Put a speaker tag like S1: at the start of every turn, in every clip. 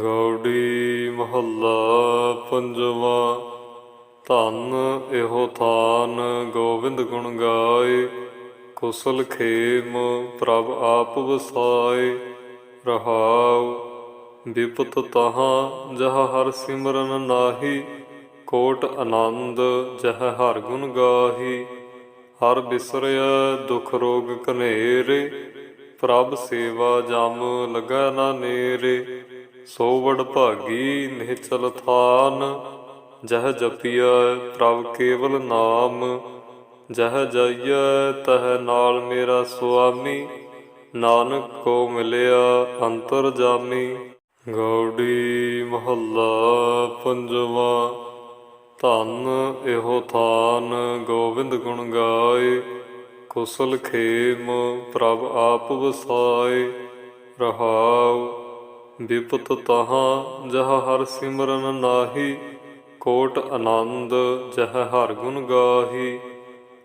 S1: ਗੌੜੀ ਮਹੱਲਾ ਪੰਜਵਾਂ। ਧੰਨ ਇਹੋ ਥਾਨ, ਗੋਬਿੰਦ ਗੁਣ ਗਾਏ। ਕੁਸਲ ਖੇਮ ਪ੍ਰਭ ਆਪ ਵਸਾਏ। ਰਹਾਉ ਵਿਪਤ ਤਹਾਂ, ਜਹ ਹਰ ਸਿਮਰਨ ਨਾਹੀ। ਕੋਟ ਆਨੰਦ, ਜਹ ਹਰ ਗੁਣ ਗਾਹੀ। ਹਰ ਬਿਸਰਿਆ ਦੁਖ ਰੋਗ ਕਨੇਰੇ ਪ੍ਰਭ ਸੇਵਾ ਜਮ ਲਗਾ ਨਾ ਨੇਰੇ। ਸੋਵੜ ਭਾਗੀ ਨਿਹਚਲ ਥਾਨ, ਜਹ ਜਪੀਐ ਪ੍ਰਭ ਕੇਵਲ ਨਾਮ, ਜਹ ਜਾਈਐ ਤਹ ਨਾਲ ਮੇਰਾ ਸੁਆਮੀ, ਨਾਨਕ ਕੋ ਮਿਲਿਆ ਅੰਤਰ ਜਾਮੀ। ਗੌੜੀ ਮਹੱਲਾ ਪੰਜਵਾਂ, ਧੰਨ ਇਹੋ ਥਾਨ ਗੋਬਿੰਦ ਗੁਣ ਗਾਏ, ਕੁਸਲ ਖੇਮ ਪ੍ਰਭ ਆਪ ਵਸਾਏ, ਰਹਾਉ ਵਿਪਤ ਤਹਾਂ, ਜਹ ਹਰ ਸਿਮਰਨ ਨਾਹੀ, ਕੋਟ ਆਨੰਦ, ਜਹ ਹਰ ਗੁਣ ਗਾਹੀ।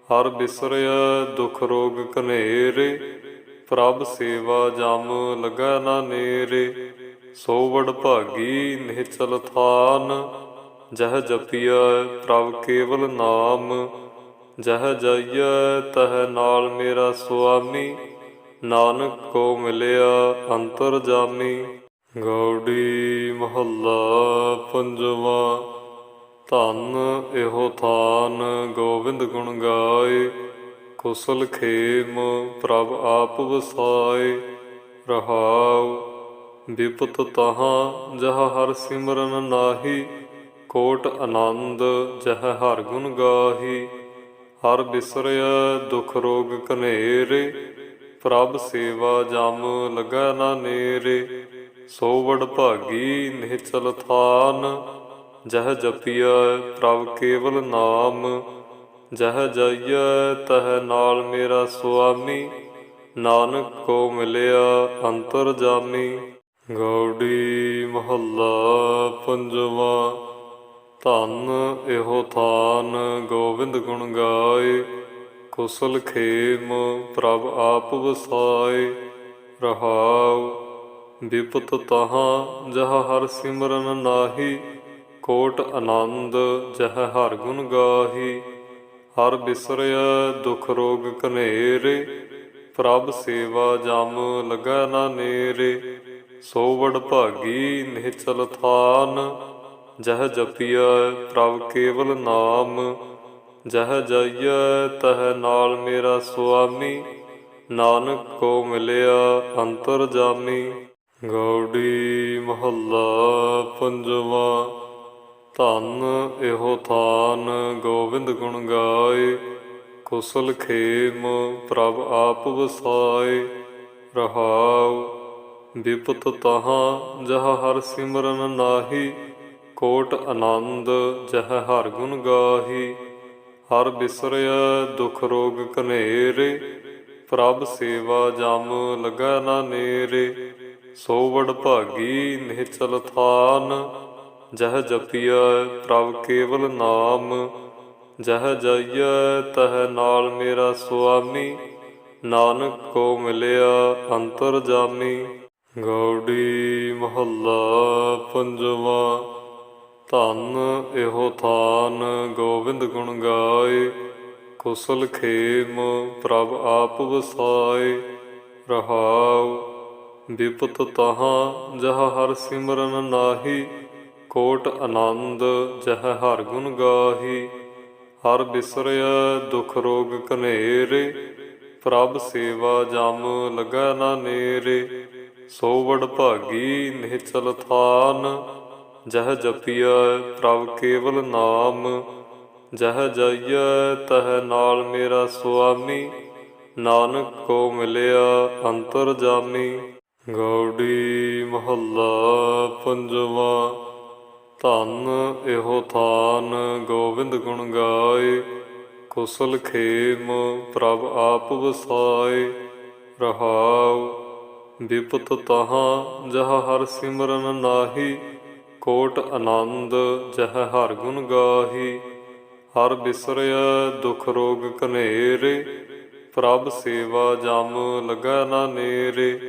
S1: ਹਰ ਬਿਸਰਿਆ ਦੁਖ ਰੋਗ ਕਨੇਰੇ ਪ੍ਰਭ ਸੇਵਾ ਜਮ ਲਗਾ ਨਾ ਨੇਰੇ। ਸੋ ਵਡ ਭਾਗੀ ਨਿਹਚਲ ਥਾਨ, ਜਹ ਜਪੀਐ ਪ੍ਰਭ ਕੇਵਲ ਨਾਮ। ਜਹ ਜਾਈਐ ਤਹ ਨਾਲ ਮੇਰਾ ਸੁਆਮੀ, ਨਾਨਕ ਕੋ ਮਿਲਿਆ ਅੰਤਰ ਜਾਮੀ। ਗੌੜੀ ਮਹੱਲਾ ਪੰਜਵਾਂ। ਧੰਨ ਇਹੋ ਥਾਨ, ਗੋਬਿੰਦ ਗੁਣ ਗਾਏ। ਕੁਸਲ ਖੇਮ ਪ੍ਰਭ ਆਪ ਵਸਾਏ। ਰਹਾਉ ਵਿਪਤ ਤਹਾਂ, ਜਹ ਹਰ ਸਿਮਰਨ ਨਾਹੀ। ਕੋਟ ਆਨੰਦ, ਜਹ ਹਰ ਗੁਣ ਗਾਹੀ। ਹਰ ਬਿਸਰਿਆ ਦੁਖ ਰੋਗ ਕਨੇਰੇ ਪ੍ਰਭ ਸੇਵਾ ਜਮ ਲਗਾ ਨਾ ਨੇਰੇ। ਸੋਵੜ ਭਾਗੀ ਨਿਹਚਲ ਥਾਨ, ਜਹ ਜਪੀਐ ਪ੍ਰਭ ਕੇਵਲ ਨਾਮ, ਜਹ ਜਾਈਐ ਤਹ ਨਾਲ ਮੇਰਾ ਸੁਆਮੀ, ਨਾਨਕ ਕੋ ਮਿਲਿਆ ਅੰਤਰ ਜਾਮੀ। ਗੌੜੀ ਮਹੱਲਾ ਪੰਜਵਾਂ, ਧੰਨ ਇਹੋ ਥਾਨ, ਗੋਬਿੰਦ ਗੁਣ ਗਾਏ, ਕੁਸਲ ਖੇਮ ਪ੍ਰਭ ਆਪ ਵਸਾਏ, ਰਹਾਉ ਵਿਪਤ ਤਹਾਂ, ਜਹ ਹਰ ਸਿਮਰਨ ਨਾਹੀ, ਕੋਟ ਆਨੰਦ, ਜਹ ਹਰ ਗੁਣ ਗਾਹੀ। ਹਰ ਬਿਸਰਿਆ ਦੁਖ ਰੋਗ ਕਨੇਰੇ ਪ੍ਰਭ ਸੇਵਾ ਜਮ ਲਗੈ ਨਾ ਨੇਰੇ। ਸੋ ਵਡ ਭਾਗੀ ਨਿਹਚਲ ਥਾਨ, ਜਹ ਜਪੀਐ ਪ੍ਰਭ ਕੇਵਲ ਨਾਮ। ਜਹ ਜਾਈਐ ਤਹ ਨਾਲ ਮੇਰਾ ਸੁਆਮੀ, ਨਾਨਕ ਕੋ ਮਿਲਿਆ ਅੰਤਰ ਜਾਮੀ। ਗੌੜੀ ਮਹੱਲਾ ਪੰਜਵਾਂ। ਧੰਨ ਇਹੋ ਥਾਨ, ਗੋਬਿੰਦ ਗੁਣ ਗਾਏ। ਕੁਸਲ ਖੇਮ ਪ੍ਰਭ ਆਪ ਵਸਾਏ। ਰਹਾਉ ਵਿਪਤ ਤਹਾਂ, ਜਹ ਹਰ ਸਿਮਰਨ ਨਾਹੀ। ਕੋਟ ਆਨੰਦ, ਜਹ ਹਰ ਗੁਣ ਗਾਹੀ। ਹਰ ਬਿਸਰਿਆ ਦੁਖ ਰੋਗ ਕਨੇਰੇ ਪ੍ਰਭ ਸੇਵਾ ਜਮ ਲਗਾ ਨਾ ਨੇਰੇ। ਸੋਵੜ ਭਾਗੀ ਨਿਹਚਲ ਥਾਨ, ਜਹ ਜਪੀਐ ਪ੍ਰਭ ਕੇਵਲ ਨਾਮ, ਜਹ ਜਾਈਐ ਤਹ ਨਾਲ ਮੇਰਾ ਸੁਆਮੀ, ਨਾਨਕ ਕੋ ਮਿਲਿਆ ਅੰਤਰ ਜਾਮੀ। ਗੌੜੀ ਮਹੱਲਾ ਪੰਜਵਾਂ, ਧੰਨ ਇਹੋ ਥਾਨ, ਗੋਬਿੰਦ ਗੁਣ ਗਾਏ, ਕੁਸਲ ਖੇਮ ਪ੍ਰਭ ਆਪ ਵਸਾਏ, ਰਹਾਉ ਵਿਪਤ ਤਹਾਂ, ਜਹ ਹਰ ਸਿਮਰਨ ਨਾਹੀ, ਕੋਟ ਆਨੰਦ, ਜਹ ਹਰ ਗੁਣ ਗਾਹੀ। ਹਰ ਬਿਸਰਿਆ ਦੁਖ ਰੋਗ ਕਨੇਰੇ ਪ੍ਰਭ ਸੇਵਾ ਜਮ ਲਗਾ ਨਾ ਨੇਰੇ। ਸੋ ਭਾਗੀ ਨਿਹਚਲ ਥਾਨ, ਜਹ ਜਪੀਐ ਪ੍ਰਭ ਕੇਵਲ ਨਾਮ। ਜਹ ਜਾਈਐ ਤਹ ਨਾਲ ਮੇਰਾ ਸੁਆਮੀ, ਨਾਨਕ ਕੋ ਮਿਲਿਆ ਅੰਤਰ ਜਾਮੀ। ਗੌੜੀ ਮਹੱਲਾ ਪੰਜਵਾਂ, ਧੰਨ ਇਹੋ ਥਾਨ ਗੋਬਿੰਦ ਗੁਣ ਗਾਏ, ਕੁਸਲ ਖੇਮ ਪ੍ਰਭ ਆਪ ਵਸਾਏ, ਰਹਾਉ ਵਿਪਤ ਤਹਾਂ ਜਹ ਹਰ ਸਿਮਰਨ ਨਾਹੀ, ਕੋਟ ਆਨੰਦ ਜਹ ਹਰ ਗੁਣ ਗਾਹੀ, ਹਰ ਬਿਸਰਿਆ ਦੁਖ ਰੋਗ ਕਨੇਰੇ ਪ੍ਰਭ ਸੇਵਾ ਜਮ ਲਗਾ ਨਾ ਨੇਰੇ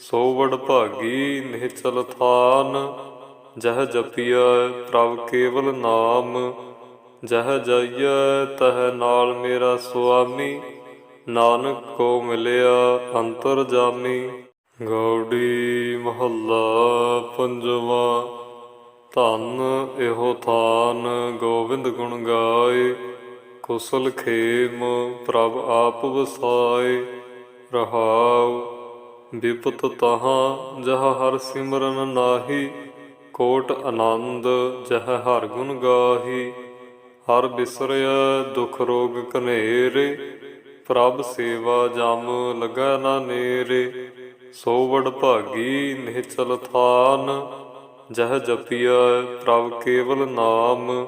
S1: ਸੋਵੜ ਭਾਗੀ ਨਿਹਚਲ ਥਾਨ, ਜਹ ਜਪੀਐ ਪ੍ਰਭ ਕੇਵਲ ਨਾਮ, ਜਹ ਜਾਈਐ ਤਹ ਨਾਲ ਮੇਰਾ ਸੁਆਮੀ, ਨਾਨਕ ਕੋ ਮਿਲਿਆ ਅੰਤਰ ਜਾਮੀ। ਗੌੜੀ ਮਹੱਲਾ ਪੰਜਵਾ, ਧੰਨ ਇਹੋ ਥਾਨ, ਗੋਬਿੰਦ ਗੁਣ ਗਾਏ, ਕੁਸਲ ਖੇਮ ਪ੍ਰਭ ਆਪ ਵਸਾਏ, ਰਹਾਉ ਵਿਪਤ ਤਹਾਂ, ਜਹ ਹਰ ਸਿਮਰਨ ਨਾਹੀ, ਕੋਟ ਆਨੰਦ, ਜਹ ਹਰ ਗੁਣ ਗਾਹੀ। ਹਰ ਬਿਸਰਿਆ ਦੁਖ ਰੋਗ ਕਨੇਰੇ ਪ੍ਰਭ ਸੇਵਾ ਜਮ ਲਗਾ ਨਾ ਨੇਰੇ। ਸੋ ਵਡ ਭਾਗੀ ਨਿਹਚਲ ਥਾਨ, ਜਹ ਜਪੀਐ ਪ੍ਰਭ ਕੇਵਲ ਨਾਮ।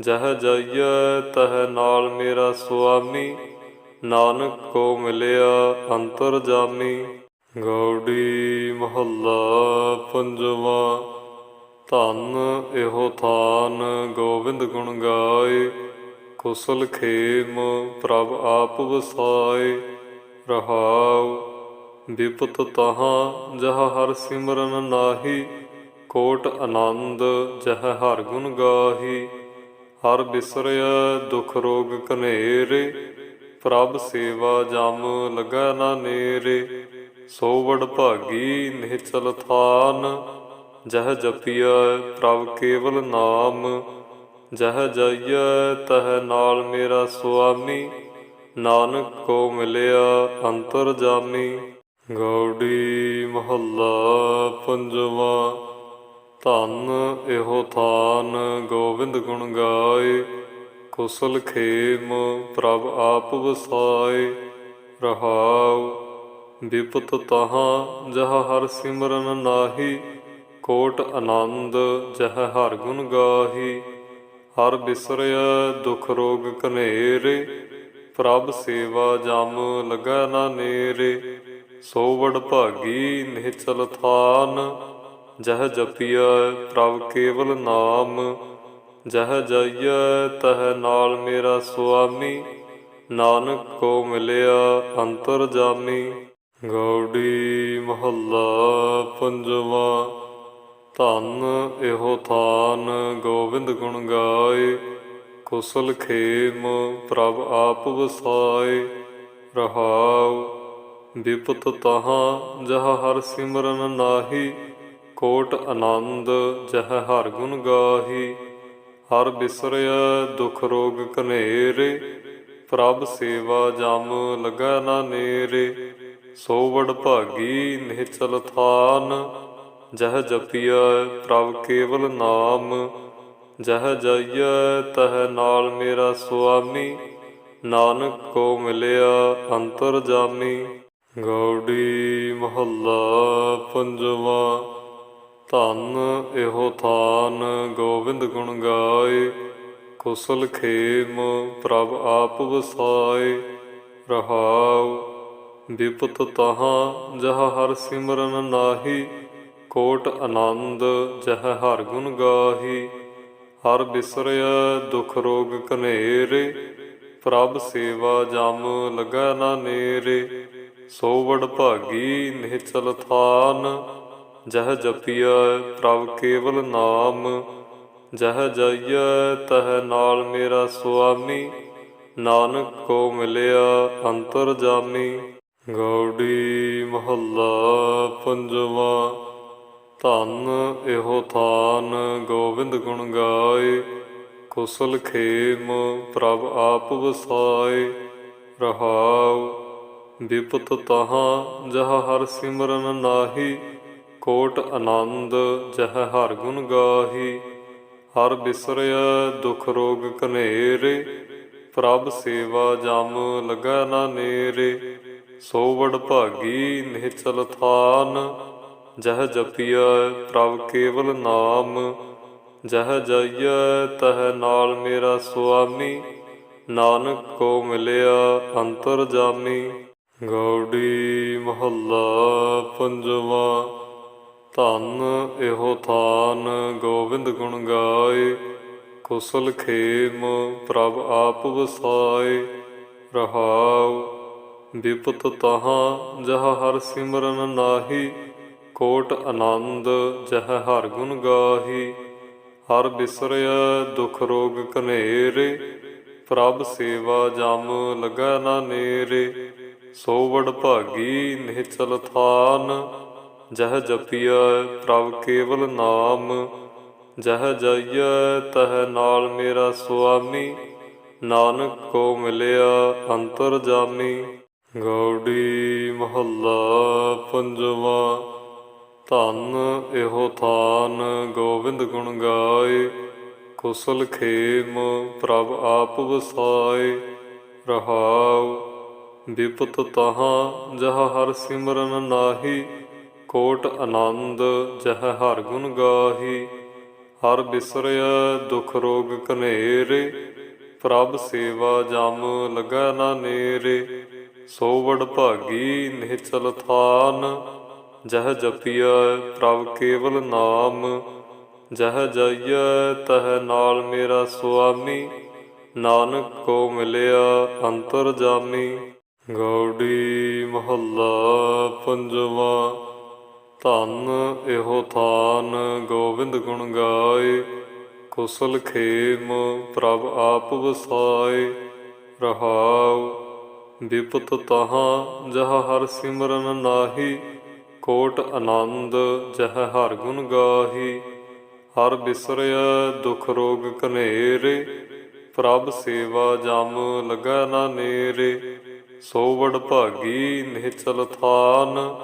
S1: ਜਹ ਜਾਈਐ ਤਹ ਨਾਲ ਮੇਰਾ ਸੁਆਮੀ, ਨਾਨਕ ਕੋ ਮਿਲਿਆ ਅੰਤਰ ਜਾਮੀ। ਗੌੜੀ ਮਹੱਲਾ ਪੰਜਵਾ। ਧੰਨ ਇਹੋ ਥਾਨ, ਗੋਬਿੰਦ ਗੁਣ ਗਾਏ। ਕੁਸਲ ਖੇਮ ਪ੍ਰਭ ਆਪ ਵਸਾਏ। ਰਹਾਉ ਵਿਪਤ ਤਹਾਂ, ਜਹ ਹਰ ਸਿਮਰਨ ਨਾਹੀ। ਕੋਟ ਆਨੰਦ, ਜਹ ਹਰ ਗੁਣ ਗਾਹੀ। ਹਰ ਬਿਸਰਿਆ ਦੁਖ ਰੋਗ ਕਨੇਰੇ ਪ੍ਰਭ ਸੇਵਾ ਜਮ ਲਗਾ ਨਾ ਨੇਰੇ। ਸੋਵੜ ਭਾਗੀ ਨਿਹਚਲ ਥਾਨ, ਜਹ ਜਪੀਐ ਪ੍ਰਭ ਕੇਵਲ ਨਾਮ, ਜਹ ਜਾਈਐ ਤਹ ਨਾਲ ਮੇਰਾ ਸੁਆਮੀ, ਨਾਨਕ ਕੋ ਮਿਲਿਆ ਅੰਤਰ ਜਾਮੀ। ਗੌੜੀ ਮਹੱਲਾ ਪੰਜਵਾ, ਧੰਨ ਇਹੋ ਥਾਨ ਗੋਬਿੰਦ ਗੁਣ ਗਾਏ, ਕੁਸਲ ਖੇਮ ਪ੍ਰਭ ਆਪ ਵਸਾਏ, ਰਹਾਉ ਵਿਪਤ ਤਹਾਂ, ਜਹ ਹਰ ਸਿਮਰਨ ਨਾਹੀ, ਕੋਟ ਆਨੰਦ, ਜਹ ਹਰ ਗੁਣ ਗਾਹੀ। ਹਰ ਬਿਸਰਿਆ ਦੁਖ ਰੋਗ ਕਨੇਰੇ ਪ੍ਰਭ ਸੇਵਾ ਜਮ ਲਗੈ ਨਾ ਨੇਰੇ। ਸੋ ਭਾਗੀ ਨਿਹਚਲ ਥਾਨ, ਜਹ ਜਪੀਐ ਪ੍ਰਭ ਕੇਵਲ ਨਾਮ। ਜਹ ਜਾਈਐ ਤਹ ਨਾਲ ਮੇਰਾ ਸੁਆਮੀ, ਨਾਨਕ ਕੋ ਮਿਲਿਆ ਅੰਤਰ ਜਾਮੀ। ਗੌੜੀ ਮਹੱਲਾ ਪੰਜਵਾ। ਧੰਨ ਇਹੋ ਥਾਨ, ਗੋਬਿੰਦ ਗੁਣ ਗਾਏ। ਕੁਸਲ ਖੇਮ, ਪ੍ਰਭ ਆਪ ਵਸਾਏ। ਰਹਾਉ, ਵਿਪਤ ਤਹਾਂ, ਜਹ ਹਰ ਸਿਮਰਨ ਨਾਹੀ। ਕੋਟ ਆਨੰਦ, ਜਹ ਹਰ ਗੁਣ ਗਾਹੀ। ਹਰ ਬਿਸਰਿਆ ਦੁਖ ਰੋਗ ਕਨੇਰੇ ਪ੍ਰਭ ਸੇਵਾ ਜਮ, ਲਗਾ ਨਾ ਨੇਰੇ। ਸੋਵੜ ਭਾਗੀ ਨਿਹਚਲ ਥਾਨ, ਜਹ ਜਪੀਐ ਪ੍ਰਭ ਕੇਵਲ ਨਾਮ, ਜਹ ਜਾਈਐ ਤਹ ਨਾਲ ਮੇਰਾ ਸੁਆਮੀ, ਨਾਨਕ ਕੋ ਮਿਲਿਆ ਅੰਤਰ ਜਾਮੀ। ਗੌੜੀ ਮਹੱਲਾ ਪੰਜਵਾ, ਧੰਨ ਇਹੋ ਥਾਨ ਗੋਬਿੰਦ ਗੁਣ ਗਾਏ, ਕੁਸਲ ਖੇਮ ਪ੍ਰਭ ਆਪ ਵਸਾਏ, ਰਹਾਉ ਵਿਪਤ ਤਹਾਂ, ਜਹ ਹਰ ਸਿਮਰਨ ਨਾਹੀ, ਕੋਟ ਆਨੰਦ, ਜਹ ਹਰ ਗੁਣ ਗਾਹੀ। ਹਰ ਬਿਸਰਿਆ ਦੁਖ ਰੋਗ ਕਨੇਰੇ ਪ੍ਰਭ ਸੇਵਾ ਜਮ ਲਗਾ ਨਾ ਨੇਰੇ। ਸੋ ਭਾਗੀ ਨਿਹਚਲ ਥਾਨ, ਜਹ ਜਪੀਐ ਪ੍ਰਭ ਕੇਵਲ ਨਾਮ। ਜਹ ਜਾਈਐ ਤਹ ਨਾਲ ਮੇਰਾ ਸੁਆਮੀ, ਨਾਨਕ ਕੋ ਮਿਲਿਆ ਅੰਤਰ ਜਾਮੀ। ਗੌੜੀ ਮਹੱਲਾ ਪੰਜਵਾ, ਧਨ ਇਹੋ ਥਾਨ ਗੋਬਿੰਦ ਗੁਣ ਗਾਏ, ਕੁਸਲ ਖੇਮ ਪ੍ਰਭ ਆਪ ਵਸਾਏ, ਰਹਾਉ ਵਿਪਤ ਤਹਾਂ ਜਹ ਹਰ ਸਿਮਰਨ ਨਾਹੀ, ਕੋਟ ਆਨੰਦ ਜਹ ਹਰ ਗੁਣ ਗਾਹੀ, ਹਰ ਬਿਸਰਿਆ ਦੁਖ ਰੋਗ ਕਨੇਰੇ ਪ੍ਰਭ ਸੇਵਾ ਜਮ ਲਗਾ ਨਾ ਨੇਰੇ ਸੋਵੜ ਭਾਗੀ ਨਿਹਚਲ ਥਾਨ, ਜਹ ਜਪੀਐ ਪ੍ਰਭ ਕੇਵਲ ਨਾਮ, ਜਹ ਜਾਈਐ ਤਹ ਨਾਲ ਮੇਰਾ ਸੁਆਮੀ, ਨਾਨਕ ਕੋ ਮਿਲਿਆ ਅੰਤਰ ਜਾਮੀ। ਗੌੜੀ ਮਹੱਲਾ ਪੰਜਵਾ, ਧੰਨ ਇਹੋ ਥਾਨ, ਗੋਬਿੰਦ ਗੁਣ ਗਾਏ, ਕੁਸਲ ਖੇਮ ਪ੍ਰਭ ਆਪ ਵਸਾਏ, ਰਹਾਉ ਵਿਪਤ ਤਹਾਂ, ਜਹ ਹਰ ਸਿਮਰਨ ਨਾਹੀ, ਕੋਟ ਆਨੰਦ, ਜਹ ਹਰ ਗੁਣ ਗਾਹੀ। ਹਰ ਬਿਸਰਿਆ ਦੁਖ ਰੋਗ ਕਨੇਰੇ ਪ੍ਰਭ ਸੇਵਾ ਜਮ ਲਗੈ ਨਾ ਨੇਰੇ। ਸੋ ਵਡ ਭਾਗੀ ਨਿਹਚਲ ਥਾਨ, ਜਹ ਜਪੀਐ ਪ੍ਰਭ ਕੇਵਲ ਨਾਮ। ਜਹ ਜਾਈਐ ਤਹ ਨਾਲ ਮੇਰਾ ਸੁਆਮੀ, ਨਾਨਕ ਕੋ ਮਿਲਿਆ ਅੰਤਰ ਜਾਮੀ। ਗੌੜੀ ਮਹੱਲਾ ਪੰਜਵਾ। ਧੰਨ ਇਹੋ ਥਾਨ, ਗੋਬਿੰਦ ਗੁਣ ਗਾਏ। ਕੁਸਲ ਖੇਮ ਪ੍ਰਭ ਆਪ ਵਸਾਏ। ਰਹਾਉ ਵਿਪਤ ਤਹਾਂ, ਜਹ ਹਰ ਸਿਮਰਨ ਨਾਹੀ। ਕੋਟ ਆਨੰਦ, ਜਹ ਹਰ ਗੁਣ ਗਾਹੀ। ਹਰ ਬਿਸਰਿਆ ਦੁਖ ਰੋਗ ਕਨੇਰੇ ਪ੍ਰਭ ਸੇਵਾ ਜਮ ਲਗਾ ਨਾ ਨੇਰੇ। ਸੋਵੜ ਭਾਗੀ ਨਿਹਚਲ ਥਾਨ, ਜਹ ਜਪੀਐ ਪ੍ਰਭ ਕੇਵਲ ਨਾਮ, ਜਹ ਜਾਈਐ ਤਹ ਨਾਲ ਮੇਰਾ ਸੁਆਮੀ, ਨਾਨਕ ਕੋ ਮਿਲਿਆ ਅੰਤਰ ਜਾਮੀ। ਗੌੜੀ ਮਹੱਲਾ ਪੰਜਵਾ, ਧੰਨ ਇਹੋ ਥਾਨ ਗੋਬਿੰਦ ਗੁਣ ਗਾਏ, ਕੁਸਲ ਖੇਮ ਪ੍ਰਭ ਆਪ ਵਸਾਏ, ਰਹਾਉ ਵਿਪਤ ਤਹਾਂ, ਜਹ ਹਰ ਸਿਮਰਨ ਨਾਹੀ, ਕੋਟ ਆਨੰਦ, ਜਹ ਹਰ ਗੁਣ ਗਾਹੀ। ਹਰ ਬਿਸਰਿਆ ਦੁਖ ਰੋਗ ਕਨੇਰੇ ਪ੍ਰਭ ਸੇਵਾ ਜਮ ਲਗਾ ਨਾ ਨੇਰੇ। ਸੋ ਭਾਗੀ ਨਿਹਚਲ ਥਾਨ,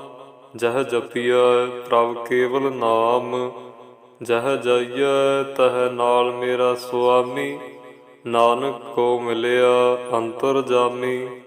S1: ਜਹ ਜਪੀਐ ਪ੍ਰਭ ਕੇਵਲ ਨਾਮ। ਜਹ ਜਾਈਐ ਤਹ ਨਾਲ ਮੇਰਾ ਸੁਆਮੀ, ਨਾਨਕ ਕੋ ਮਿਲਿਆ ਅੰਤਰ ਜਾਮੀ।